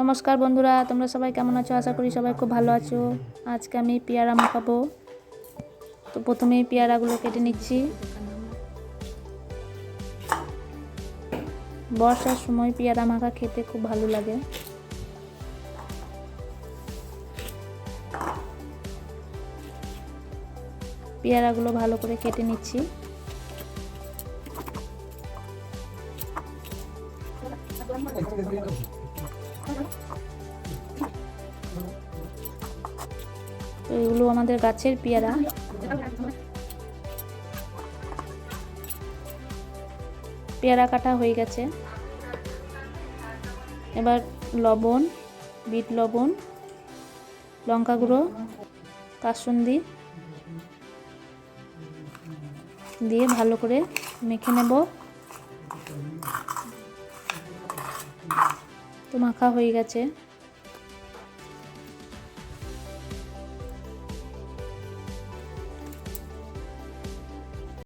নমস্কার বন্ধুরা, তোমরা সবাই কেমন আছো? আশা করি সবাই খুব ভালো আছো। আজকে আমি পেয়ারা মাখাবো। তো প্রথমেই পেয়ারাগুলো কেটে নিচ্ছি। বর্ষার সময় পেয়ারা মাখা খেতে খুব ভালো লাগে। পেয়ারাগুলো ভালো করে কেটে নিচ্ছি। এগুলো আমাদের গাছের পেয়ারা। পেয়ারা কাটা হয়ে গেছে। এবার লবণ, বিট লবণ, লঙ্কা গুঁড়ো, কাসুন্দি দিয়ে ভালো করে মেখে নেব। তো মাখা হয়ে গেছে।